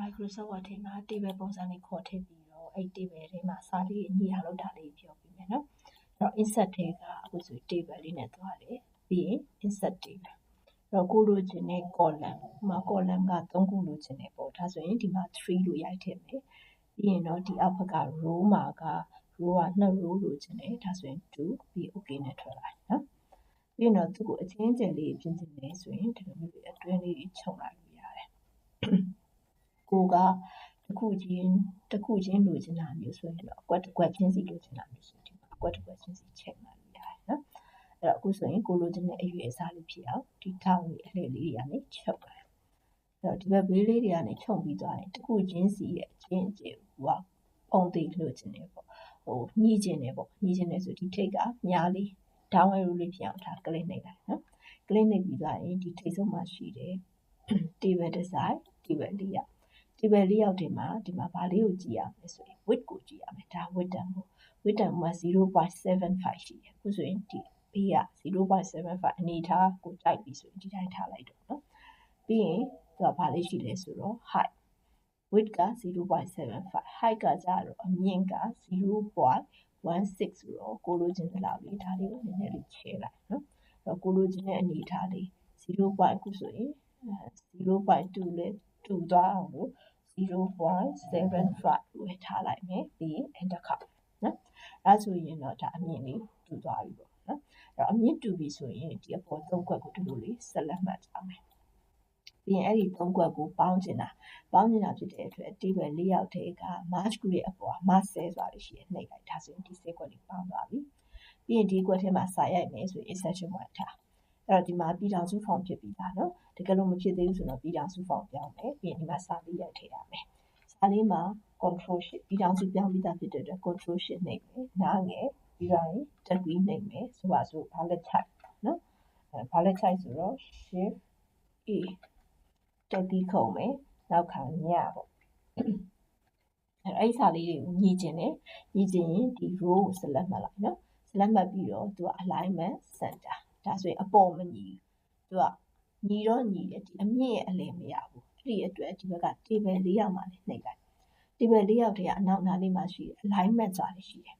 Microsoft Word ထဲမှာ table ပုံစံလေးခေါ်ထည့်ပြီးတော့အဲ့ table ထဲမှာစာလေးညှိအောင်လုပ်တာလေးပြောပြမယ်နော်အဲ့တော့ insert ထဲကအခုဆို table လေးနဲ့သွားတယ်ပြီးရင် insert table အဲ့တော့ကိုလိုချင်တဲ့ column ဟိုမှာ column က3ခုလိုချင်တယ်ပေါ့ဒါဆိုရင်ဒီမှာ3လို့ရိုက်ထည့်မယ်ပြီးရင်တော့ဒီအောက်ဘက်က row မှာက row က2 row လိုချင်တယ်ဒါဆိုရင်2ပြီး okay နဲ့ထွက်လိုက်နော်ပြီးရင်တော့သူ့ကိုအချင်းကျယ်လေးပြင်ချင်တယ်ဆိုရင်ဒီလိုမျိုးအတွင်းလေးခြုံလိုက်လို့ရတယ် ကိုကတစ်ခုချင်းတစ်ခုချင်းလိုချင်တာမျိုးဆိုရင်တော့အကွက်တစ်ကွက်ချင်းစီလိုချင်တာမျိုးဆိုရင်ဒီမှာအကွက်တစ်ကွက်ချင်းစီချိန်လိုက်လို့ရတယ်နော်အဲ့တော့အခုဆိုရင်ကိုလိုချင်တဲ့အရွယ်အစားလေးဖြစ်အောင်ဒီထောင်လေးအလှည့်လေးတွေကနေချုပ်လိုက်အဲ့တော့ဒီဘက်ဘေးလေးတွေကနေချုပ်ပြီးသွားရင်တစ်ခုချင်းစီရဲ့အချင်းအကျယ်ဟိုကပုံသေးလိုချင်တယ်ပေါ့ဟိုညှိချင်တယ်ပေါ့ညှိချင်တယ်ဆိုဒီထိတ်ကညားလေး down arrow လေးဖြစ်အောင်ထား click နှိပ်လိုက်နော် click နှိပ်ပြီးသွားရင်ဒီထိတ်ဆုံးမှာရှိတယ် table design table layout table layout တွေမှာဒီမှာဘာလေးကိုကြည့်ရမလဲဆိုရင် width ကိုကြည့်ရမယ်ဒါ width တန်ကို width တန်မှာ0.75ရှိတယ်အခုဆိုရင်ဒီဘေးက0.75အနေထားကိုတိုက်ပြီးဆိုရင်ဒီတိုင်းထားလိုက်တော့နော်ပြီးရင်သူကဘာလေးရှိလဲဆိုတော့ height width က0.75 height ကကြတော့အမြင့်က0.16ဆိုတော့ကိုလိုချင်တဲ့လောက်လေးဒါလေးကိုနည်းနည်းလေးချဲလိုက်နော်အဲ့တော့ကိုလိုချင်တဲ့အနေထားလေး0.9ခုဆိုရင်0.2လဲတူသွားအောင်လို့ 0.75ဝယ်ထားလိုက်မယ်ပြီးရင် enter ခောက်နော်အဲဆိုရင်တော့ဒါအမြင့်လေးတူသွားပြီပေါ့နော်အဲ့တော့အမြင့်တူပြီဆိုရင်ဒီအပေါ်သုံးခွက်ကိုဒီလိုလေးဆက်လက်မှတ်ကြမယ်ပြီးရင်အဲ့ဒီသုံးခွက်ကိုပေါင်းချင်တာပေါင်းချင်တာဖြစ်တဲ့အတွက် table ၄ယောက်ထဲက march group ရဲ့အပေါ် march cell ဆိုတာရှိရနှိပ်လိုက်ဒါဆိုရင်ဒီ cell ခွက်လေးပေါင်းသွားပြီပြီးရင်ဒီခွက်ထဲမှာစာရိုက်မယ်ဆိုရင် insertion point ထား အဲ့တော့ဒီမှာပြည်ထောင်စုဖောင်ဖြစ်ပြီးသားနော်တကယ်လို့မဖြစ်သေးဘူးဆိုတော့ပြည်ထောင်စုဖောင်ပြောင်းမယ်ပြီးရင်ဒီမှာစာလေးရိုက်ထည့်ရမယ်စာလေးမှာ control shift ပြည်ထောင်စုပြောင်းပြီးသားဖြစ်တဲ့အတွက် control shift နှိပ်မယ်နားငယ်ပြီးတော့တက်ပြီးနှိပ်မယ်ဆိုပါစို့ဘာလက်ချိုက်နော်ဘာလက်ချိုက်ဆိုတော့ shift e တက်ပြီးခုံမယ်နောက်ခါညပေါ့အဲ့အဲ့စာလေးတွေကိုညီကျင်တယ်ညီကျင်ရင်ဒီ row ကို select မှတ်လိုက်နော် select မှတ်ပြီးတော့သူက alignment center ဒါဆိုရင်အပေါ်မညီသူကညီတော့ညီတယ်ဒီအမြင့်ရဲ့အလယ်မရဘူးအဲ့ဒီအတွက်ဒီဘက်က table ၄ယောက်မှလည်းနှိပ်လိုက် table ၄ယောက်တည်းကအနောက်နားလေးမှရှိတယ် alignment စာတွေရှိတယ်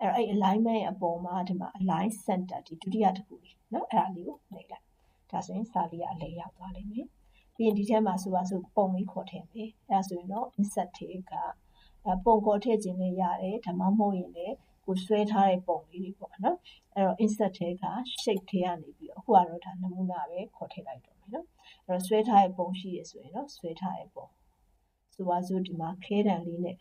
အဲ့တော့အဲ့ alignment ရဲ့အပေါ်မှာဒီမှာ align center ဒီဒုတိယတစ်ခုလေးနော်အဲ့ဒါလေးကိုနှိပ်လိုက်ဒါဆိုရင်စာလေးကအလယ်ရောက်သွားလိမ့်မယ်ပြီးရင်ဒီထဲမှာဆိုပါဆိုပုံလေးခေါ်ထည့်မယ်အဲ့ဒါဆိုရင်တော့ insert တွေကပုံခေါ်ထည့်ခြင်းလည်းရတယ်ဓမ္မမဟုတ်ရင်လည်း ကိုဆွဲထားတဲ့ပုံလေးတွေပေါ့နော်အဲ့တော့ insert ထဲက shape ထဲကနေပြီးတော့အခုကတော့ဒါနမူနာပဲခေါ်ထည့်လိုက်တော့မယ်နော်အဲ့တော့ဆွဲထားတဲ့ပုံရှိရဆိုရင်တော့ဆွဲထားတဲ့ပုံဆိုပါစို့ဒီမှာခဲတံလေးနဲ့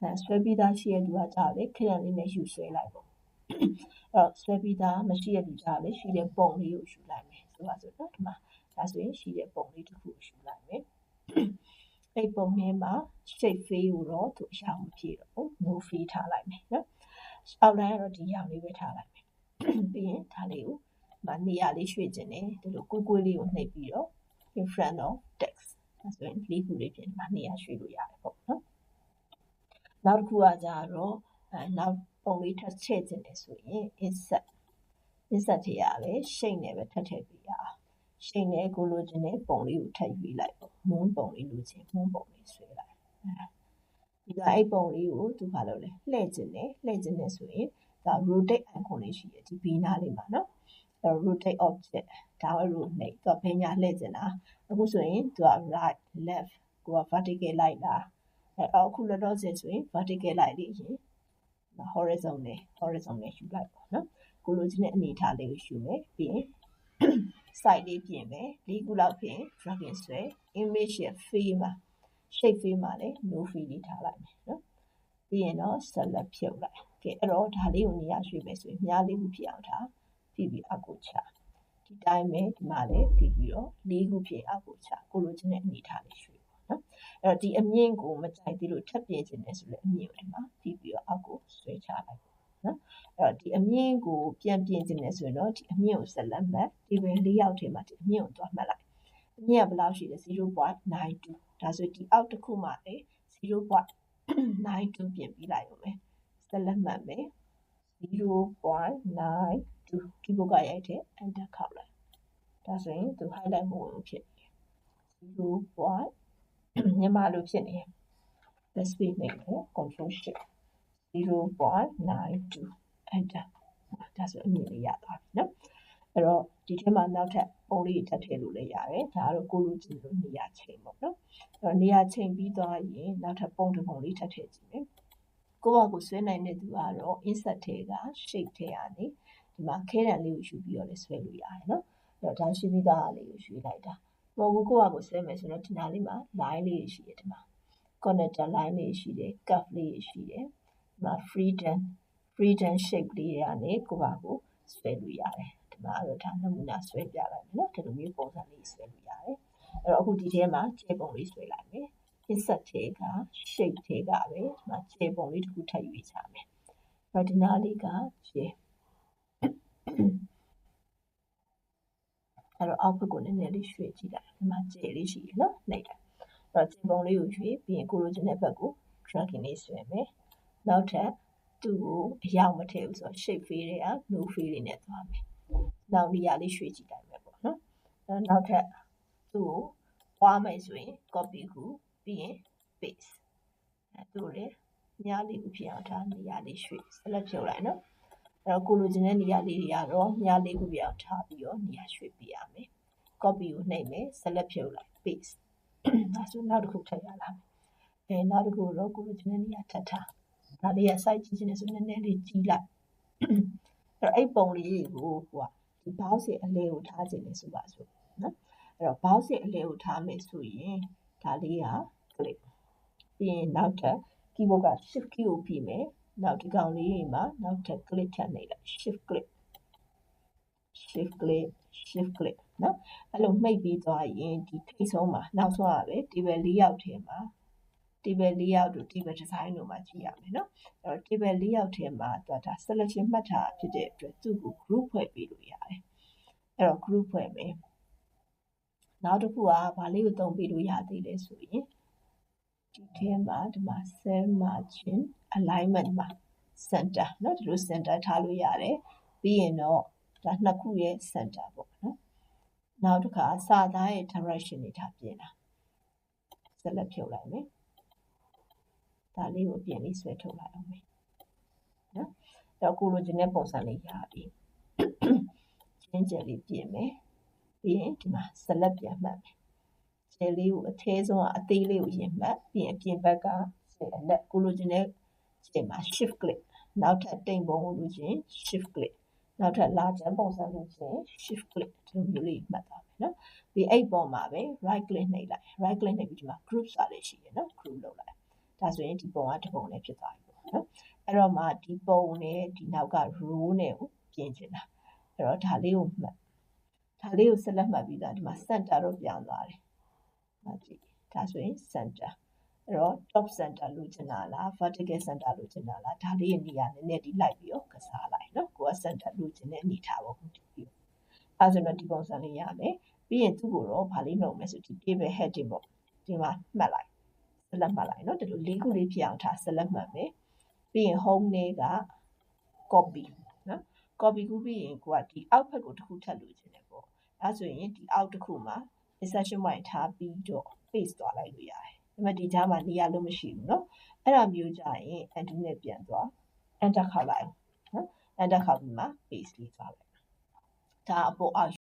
အဲဆွဲပြီးသားရှိတဲ့လူကကြာလေခဲတံလေးနဲ့ယူဆွဲလိုက်ပေါ့အဲ့တော့ဆွဲပြီးသားမရှိတဲ့လူကြာလေရှိတဲ့ပုံလေးကိုယူလိုက်မယ်ဆိုပါစို့နော်ဒီမှာဒါဆိုရင်ရှိတဲ့ပုံလေးတစ်ခုယူလိုက်မယ်အဲ့ပုံထဲမှာ shape fill ကိုတော့သူအရာမဖြည့်တော့ဘူး no fill ထားလိုက်မယ်နော် အောက်တိုင်းကတော့ဒီရောင်လေးပဲထားလိုက်မယ်ပြီးရင်ဒါလေးကိုမနေရာလေးရွှေ့ခြင်းနဲ့ဒီလိုကိုကိုလေးကိုနှိပ်ပြီးတော့ in front of text အဲဆိုရင်လေးခုလေးပြင်မနေရာရွှေ့လို့ရတယ်ပေါ့နော်နောက်တစ်ခုကကြတော့အဲနောက်ပုံလေးထပ်ချဲ့ခြင်းနဲ့ဆိုရင် insert insert ထည့်ရပဲ shape နဲ့ပဲထပ်ထည့်ပေးရအောင်ရှိန်နဲ့ကိုလိုချင်တဲ့ပုံလေးကိုထပ်ရွေးလိုက်ပေါ့မွန်းပုံလေးလိုချင်မွန်းပုံလေးဆွဲလိုက် ဒီကအဲ့ပုံလေးကိုသူဘာလုပ်လဲလှည့်ခြင်းနဲ့လှည့်ခြင်းနဲ့ဆိုရင်ဒါ rotate icon လေးရှိတယ်ဒီဘေးနားလေးမှာနော်အဲ rotate object ဒါဝ row နဲ့သူကဘယ်ညာလှည့်ခြင်းလားအခုဆိုရင်သူက right left ကိုက vertical လိုက်တာအဲအခုလောလောဆယ်ဆိုရင် vertical လိုက်လေးရင် horizontal horizontal ယူလိုက်ပါနော်ကိုလိုချင်တဲ့အနေအထားလေးကိုယူမယ်ပြီးရင် site လေးပြင်မယ်၄ခုလောက်ပြင် drag and ဆွဲ image ရဲ့ field မှာ shape field မှာလည်း no field လေးထားလိုက်မယ်နော်ပြီးရင်တော့ select ဖြုတ်လိုက်ကဲအဲ့တော့ဒါလေးကိုနေရာရွှေ့မယ်ဆိုရင်မြားလေးခုဖြစ်အောင်ထားပြီးပြီးအကူချဒီတိုင်းပဲဒီမှာလည်းပြီးပြီးတော့၄ခုဖြစ်အကူချကိုလိုချင်တဲ့အနေထားလေးရွှေ့ပေါ့နော်အဲ့တော့ဒီအမြင့်ကိုမကြိုက်သေးလို့ထပ်ပြင်ချင်တယ်ဆိုလည်းအမြင့်ကိုဒီမှာပြီးပြီးတော့အကူဆွဲချလိုက်နော်အဲ့တော့ဒီအမြင့်ကိုပြန်ပြင်ခြင်းလဲဆိုရင်တော့ဒီအမြင့်ကိုဆက်လက်မှတ်ဒီပဲ၄ရောက်ထဲမှာဒီအမြင့်ကိုတွားမှတ်လိုက် အမြင့်ကဘယ်လောက်ရှိလဲ0.92ဒါဆိုဒီအောက်တစ်ခုမှာလေ0.92ပြင်ပြီးလိုက်ရုံပဲဆက်လက်မှတ်မယ်0.92ဒီဘုတ်ကရိုက်တဲ့ enter ခောက်လိုက်ဒါဆိုရင်သူ highlight မဝင်ဘူးဖြစ်0.92မြန်မာလိုဖြစ်နေတယ် let's be နေတယ် control shift 0.92 enter ဒါဆိုအမြင်လေးရသွားပြီနော်အဲ့တော့ ဒီထဲမှာနောက်ထပ်ပုံလေးထပ်ထည့်လို့လည်းရတယ်ဒါကတော့ကိုလိုချင်လို့နေရာချိန်ပေါ့နော်အဲ့တော့နေရာချိန်ပြီးသွားရင်နောက်ထပ်ပုံတစ်ပုံလေးထပ်ထည့်ကြည့်မယ်ကိုယ့်ဘာကိုဆွဲနိုင်တဲ့သူကတော့ insert ထဲက shape ထဲကနေဒီမှာခဲတံလေးကိုယူပြီးတော့လည်းဆွဲလို့ရတယ်နော်အဲ့တော့ဒါရှိပြီးသားလေးကိုယူလိုက်တာမဟုတ်ဘူးကိုယ့်ဘာကိုဆွဲမယ်ဆိုတော့ဒီနားလေးမှာ line လေးရှိတယ်ဒီမှာ connector line လေးရှိတယ် curve လေးရှိတယ်ဒီမှာ freedom freedom shape လေးတွေကနေကိုယ့်ဘာကိုဆွဲလို့ရတယ် ဒီမှာတော့ဒါနမူနာဆွဲပြလိုက်မယ်နော်ဒီလိုမျိုးပုံစံလေးဆွဲလို့ရတယ်အဲ့တော့အခုဒီထဲမှာခြေပုံလေးဆွဲလိုက်မယ် insert ထဲက shape ထဲကပဲဒီမှာခြေပုံလေးတစ်ခုထပ်ယူချမယ်အဲ့တော့ဒီနားလေးကခြေအဲ့တော့အောက်ဘက်ကိုနည်းနည်းလေးရွှေ့ကြည့်လိုက်ဒီမှာခြေလေးရှိရနော်နှိပ်လိုက်အဲ့တော့ခြေပုံလေးကိုရွှေ့ပြီးရင်ကိုလိုချင်တဲ့ဘက်ကို dragging လေးဆွဲမယ်နောက်ထပ်သူ့ကိုအရောက်မထည့်ဘူးဆိုတော့ shape fade တွေက no fade တွေနဲ့သွားမယ် နောက်နေရာလေးရွှေ့ကြည့်လိုက်မယ်ပေါ့နော်နောက်ထပ်သူ့ကိုပွားမယ်ဆိုရင် copy ခုပြီးရင် paste အဲတို့လေနေရာလေးကိုဖြစ်အောင်ဒါနေရာလေးရွှေ့ select ဖြုတ်လိုက်နော်အဲ့တော့ကိုလိုချင်တဲ့နေရာလေးတွေကတော့နေရာလေးကိုပြအောင်ထားပြီးတော့နေရာရွှေ့ပြရမယ် copy ကိုနှိပ်မယ် select ဖြုတ်လိုက် paste ဒါဆိုနောက်တစ်ခုထည့်ရလာမယ်အဲနောက်တစ်ခုတော့ကိုလိုချင်တဲ့နေရာထပ်ထားဒါလေးက site ကြည့်ချင်တယ်ဆိုနည်းနည်းလေးကြီးလိုက်အဲ့တော့အဲ့ပုံလေးတွေကိုဟိုက ဒီ box ရဲ့အလဲကိုထားခြင်းလေဆိုပါစို့နော်အဲ့တော့ box ရဲ့အလဲကိုထားမယ်ဆိုရင်ဒါလေးက click ပြီးရင်နောက်ထပ် keyboard က shift key ကိုပြီးမယ်နောက်ဒီကောင်လေးတွေမှာနောက်ထပ် click ထပ်နေလိုက် shift click shift click shift click နော်အဲ့လိုမှိတ်ပြီးသွားရင်ဒီထိတ်ဆုံးမှာနောက်ဆုံးကပဲ table layout ထဲမှာ table layout တို့ table design တို့မှာကြည့်ရမယ်နော်အဲ့တော့ table layout ထဲမှာသူကဒါ selection မှတ်ထားဖြစ်တဲ့အတွက်သူ့ကို group ဖွဲ့ပေးလို့ရတယ်အဲ့တော့ group ဖွဲ့မယ်နောက်တစ်ခုကဘာလေးကိုသုံးပေးလို့ရသေးလဲဆိုရင်ဒီထဲမှာဒီမှာ cell margin alignment မှာ center เนาะဒီလို center ထားလို့ရတယ်ပြီးရင်တော့ဒါနှစ်ခုရဲ့ center ပေါ့နော်နောက်တစ်ခါစာသားရဲ့ direction တွေထားပြင်တာ select ဖြုတ်လိုက်မယ် ဒါလေးကိုပြင်ပြီးဆွဲထုတ်လိုက်အောင်မယ်နော်အဲ့တော့ကိုလိုချင်တဲ့ပုံစံလေးရပြီချင်းကျယ်လေးပြင်မယ်ပြီးရင်ဒီမှာ select ပြန်မှတ်မယ်ကျယ်လေးကိုအထဲဆုံးကအသေးလေးကိုရင်မှတ်ပြီးရင်အပြင်ဘက်ကကျယ်အလက်ကိုလိုချင်တဲ့ကျယ်မှာ shift click နောက်ထပ်တိမ်ပုံကိုလိုချင် shift click နောက်ထပ်လာချမ်းပုံစံလိုချင် shift click ဒီလိုမျိုးလေးမှတ်သွားမယ်နော်ဒီအဲ့ပေါ်မှာပဲ right click နှိပ်လိုက် right click နှိပ်ပြီးဒီမှာ group စာလေးရှိတယ်နော် group လုပ်လိုက် ဒါဆိုရင်ဒီပုံကတစ်ပုံနဲ့ဖြစ်သွားပြီပေါ့နော်အဲ့တော့မှဒီပုံနဲ့ဒီနောက်က row နဲ့ကိုပြင်ချင်တာအဲ့တော့ဒါလေးကိုမှတ်ဒါလေးကိုဆက်လက်မှတ်ပြီးသားဒီမှာ center တော့ပြောင်းသွားတယ်။မှတ်ကြည့်ဒါဆိုရင် center အဲ့တော့ top center လိုချင်တာလား vertical center လိုချင်တာလားဒါလေးရဲ့နေရာနည်းနည်းဒီလိုက်ပြီးတော့ကစားလိုက်နော်ကိုက center လိုချင်တဲ့အနေထားပေါ့ဒီပြီးအဲဆိုတော့ဒီပုံစံလေးရမယ်ပြီးရင်သူ့ကိုတော့ဗာလေးလုပ်မယ်ဆိုဒီ table heading ပေါ့ဒီမှာမှတ်လိုက် ဆက်လက်မှတ်လိုက်နော်ဒီလိုလေးခုလေးဖြစ်အောင်ထားဆက်လက်မှတ်မယ်ပြီးရင် home နဲ့က copy နော် copy ကူးပြီးရင်ကိုကဒီ out ဘက်ကိုတစ်ခုထပ်လိုချင်တယ်ပေါ့ဒါဆိုရင်ဒီ out တစ်ခုမှာ insertion point ထားပြီးတော့ paste သွားလိုက်လို့ရတယ်ဒါပေမဲ့ဒီကြားမှာနေရာလို့မရှိဘူးနော်အဲ့ဒါမျိုးကြရင် undo နဲ့ပြန်သွား enter ခောက်လိုက်နော် enter ခောက်ပြီးမှ paste လေးသွားလိုက်ဒါအပေါ်အောက်